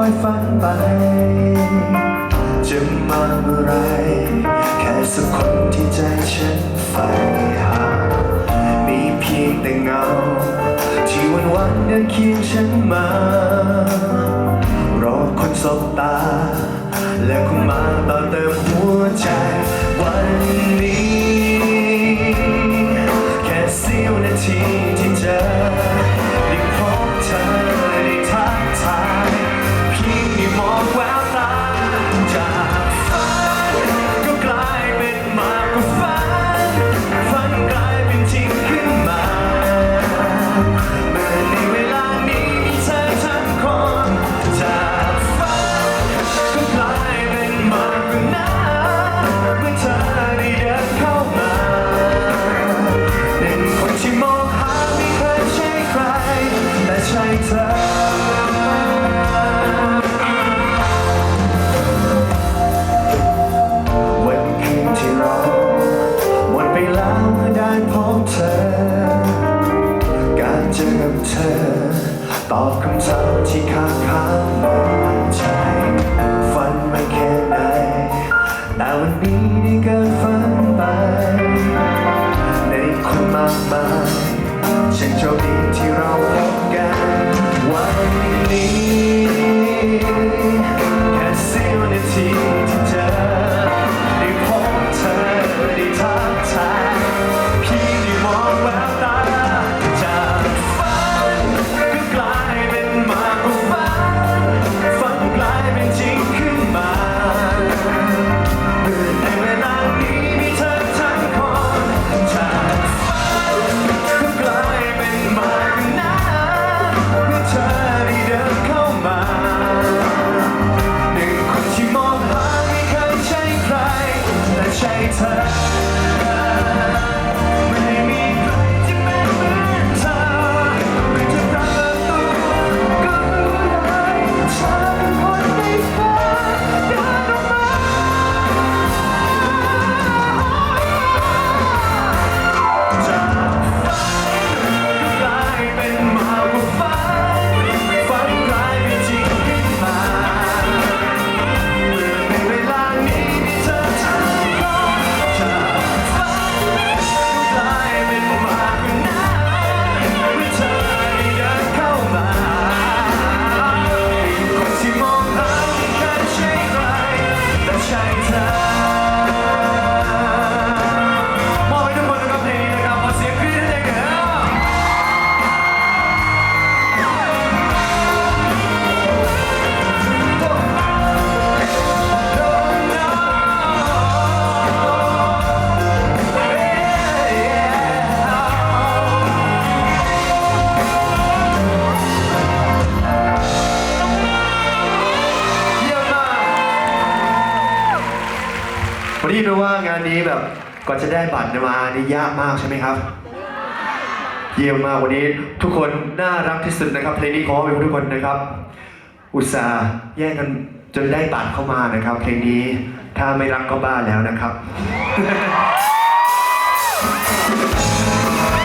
อยฝันไป จะมาเมื่อไร แค่สักคนที่ใจฉันใฝ่หา มีเพียงแต่เงา ที่วันวันเดินเคียงฉันมา รอคนสบตา และคงมาต่อเติมหัวใจวันนี้ ตอบคำถามที่ค้างคา ได้ยินมว่างานนี้แบบก่อนจะได้บัตรมานี่ยากมากใช่ไหมครับ เยี่ยมมากวันนี้ทุกคนน่ารักที่สุดนะครับเพลงนี้ขอเป็นทุกคนนะครับ อุตส่าห์แย่งกันจนได้บัตรเข้ามานะครับ เพลงนี้ถ้าไม่รักก็บ้าแล้วนะครับ